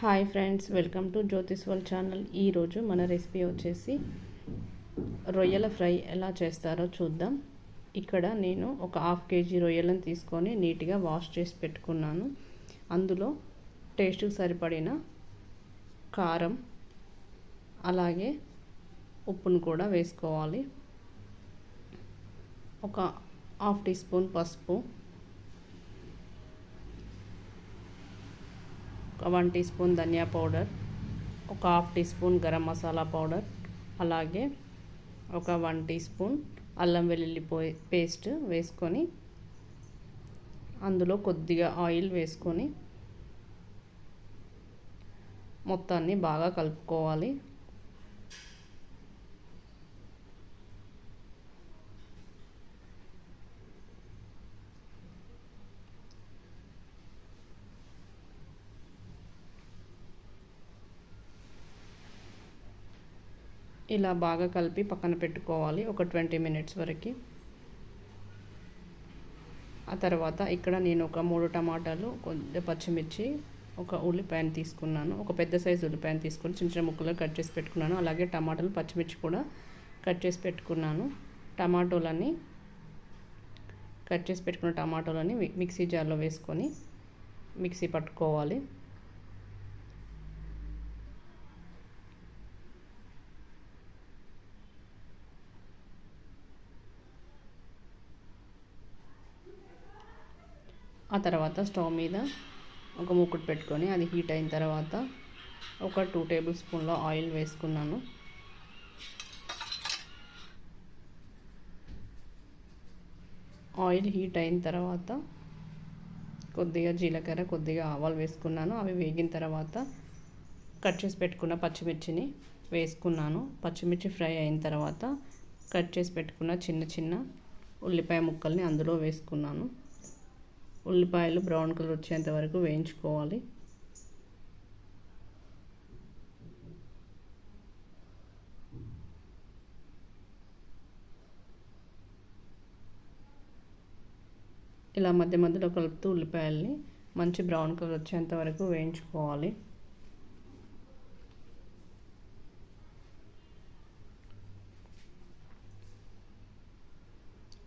Hi friends welcome to జ్యోతిష్ వల్ channel. ఈరోజు మన రెసిపీ వచ్చేసి రొయ్యల ఫ్రై ఎలా చేస్తారో చూద్దాం. ఇక్కడ నేను ఒక హాఫ్ కేజీ రొయ్యలను తీసుకొని నీట్గా వాష్ చేసి పెట్టుకున్నాను. అందులో టేస్ట్కి సరిపడిన కారం అలాగే ఉప్పును కూడా వేసుకోవాలి. ఒక హాఫ్ టీ స్పూన్ పసుపు ఒక వన్ టీ స్పూన్ ధనియా పౌడర్ ఒక half teaspoon garam masala powder అలాగే ఒక వన్ టీ స్పూన్ అల్లం వెల్లుల్లి పేస్ట్ వేసుకొని అందులో కొద్దిగా ఆయిల్ వేసుకొని మొత్తాన్ని బాగా కలుపుకోవాలి. ఇలా బాగా కలిపి పక్కన పెట్టుకోవాలి. ఒక ట్వంటీ మినిట్స్ వరకు. ఆ తర్వాత ఇక్కడ నేను ఒక మూడు టమాటాలు కొద్దిగా పచ్చిమిర్చి ఒక ఉల్లిపాయను తీసుకున్నాను. ఒక పెద్ద సైజు ఉల్లిపాయను తీసుకొని చిన్న చిన్న ముక్కలు కట్ చేసి పెట్టుకున్నాను. అలాగే టమాటాలు పచ్చిమిర్చి కూడా కట్ చేసి పెట్టుకున్నాను. టమాటోలని కట్ చేసి పెట్టుకున్న టమాటోలని మిక్సీ జార్లో వేసుకొని మిక్సీ పట్టుకోవాలి. ఆ తర్వాత స్టవ్ మీద ఒక మూకుడు పెట్టుకొని అది హీట్ అయిన తర్వాత ఒక టూ టేబుల్ స్పూన్ల ఆయిల్ వేసుకున్నాను. ఆయిల్ హీట్ అయిన తర్వాత కొద్దిగా జీలకర్ర కొద్దిగా ఆవాలు వేసుకున్నాను. అవి వేగిన తర్వాత కట్ చేసి పెట్టుకున్న పచ్చిమిర్చిని వేసుకున్నాను. పచ్చిమిర్చి ఫ్రై అయిన తర్వాత కట్ చేసి పెట్టుకున్న చిన్న చిన్న ఉల్లిపాయ ముక్కల్ని అందులో వేసుకున్నాను. ఉల్లిపాయలు బ్రౌన్ కలర్ వచ్చేంత వరకు వేయించుకోవాలి. ఇలా మధ్య మధ్యలో కలుపుతూ ఉల్లిపాయల్ని మంచి బ్రౌన్ కలర్ వచ్చేంత వరకు వేయించుకోవాలి.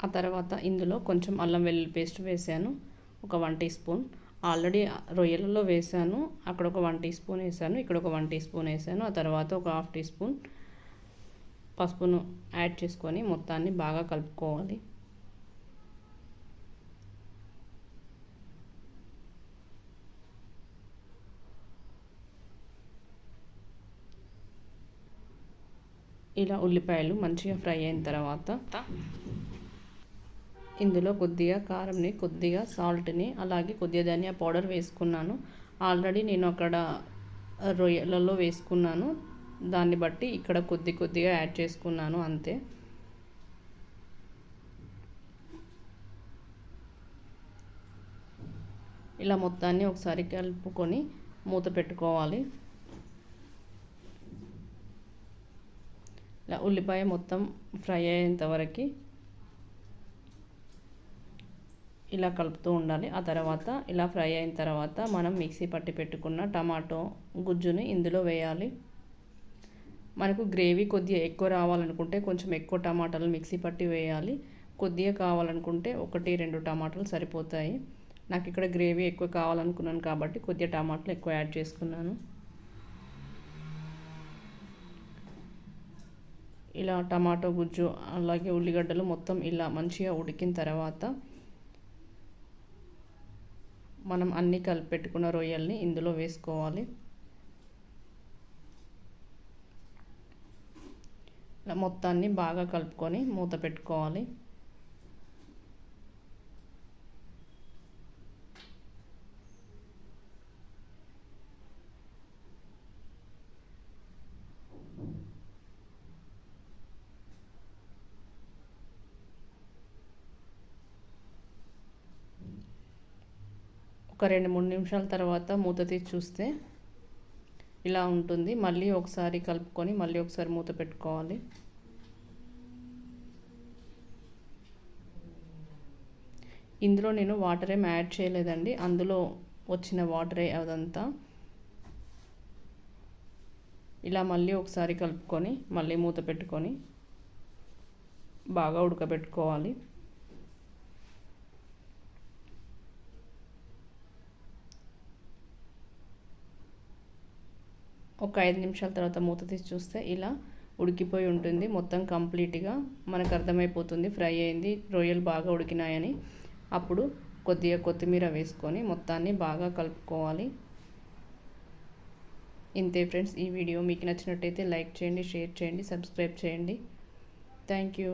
ఆ తర్వాత ఇందులో కొంచెం అల్లం వెల్లుల్లి పేస్ట్ వేసాను. ఒక వన్ టీ స్పూన్. ఆల్రెడీ రొయ్యలలో వేసాను అక్కడ ఒక వన్ టీ స్పూన్ వేసాను ఇక్కడ ఒక వన్ టీ స్పూన్ వేసాను ఆ తర్వాత ఒక హాఫ్ టీ స్పూన్ పసుపును యాడ్ చేసుకొని మొత్తాన్ని బాగా కలుపుకోవాలి. ఇలా ఉల్లిపాయలు మంచిగా ఫ్రై అయిన తర్వాత ఇందులో కొద్దిగా కారంని కొద్దిగా సాల్ట్ని అలాగే కొద్దిగా ధనియా పౌడర్ వేసుకున్నాను. ఆల్రెడీ నేను అక్కడ రొయ్యలలో వేసుకున్నాను. దాన్ని బట్టి ఇక్కడ కొద్ది కొద్దిగా యాడ్ చేసుకున్నాను అంతే. ఇలా మొత్తాన్ని ఒకసారి కలుపుకొని మూత పెట్టుకోవాలి. ఇలా ఉల్లిపాయ మొత్తం ఫ్రై అయ్యేంత వరకు ఇలా కలుపుతూ ఉండాలి. ఆ తర్వాత ఇలా ఫ్రై అయిన తర్వాత మనం మిక్సీ పట్టి పెట్టుకున్న టమాటో గుజ్జుని ఇందులో వేయాలి. మనకు గ్రేవీ కొద్దిగా ఎక్కువ రావాలనుకుంటే కొంచెం ఎక్కువ టమాటాలు మిక్సీ పట్టి వేయాలి. కొద్దిగా కావాలనుకుంటే ఒకటి రెండు టమాటాలు సరిపోతాయి. నాకు ఇక్కడ గ్రేవీ ఎక్కువ కావాలనుకున్నాను కాబట్టి కొద్దిగా టమాటాలు ఎక్కువ యాడ్ చేసుకున్నాను. ఇలా టమాటో గుజ్జు అలాగే ఉల్లిగడ్డలు మొత్తం ఇలా మంచిగా ఉడికిన తర్వాత మనం అన్నీ కలిపి పెట్టుకున్న రొయ్యల్ని ఇందులో వేసుకోవాలి. ఇలా మొత్తాన్ని బాగా కలుపుకొని మూత పెట్టుకోవాలి. ఒక రెండు మూడు నిమిషాల తర్వాత మూత తీసి చూస్తే ఇలా ఉంటుంది. మళ్ళీ ఒకసారి కలుపుకొని మళ్ళీ ఒకసారి మూత పెట్టుకోవాలి. ఇందులో నేను వాటర్ ఏం యాడ్ చేయలేదండి. అందులో వచ్చిన వాటరే అదంతా. ఇలా మళ్ళీ ఒకసారి కలుపుకొని మళ్ళీ మూత పెట్టుకొని బాగా ఉడకబెట్టుకోవాలి. ఒక ఐదు నిమిషాల తర్వాత మూత తీసి చూస్తే ఇలా ఉడికిపోయి ఉంటుంది. మొత్తం కంప్లీట్గా మనకు అర్థమైపోతుంది. ఫ్రై అయింది. రొయ్యలు బాగా ఉడికినాయని. అప్పుడు కొద్దిగా కొత్తిమీర వేసుకొని మొత్తాన్ని బాగా కలుపుకోవాలి. ఇంతే ఫ్రెండ్స్ ఈ వీడియో మీకు నచ్చినట్టయితే లైక్ చేయండి షేర్ చేయండి సబ్స్క్రైబ్ చేయండి. Thank you.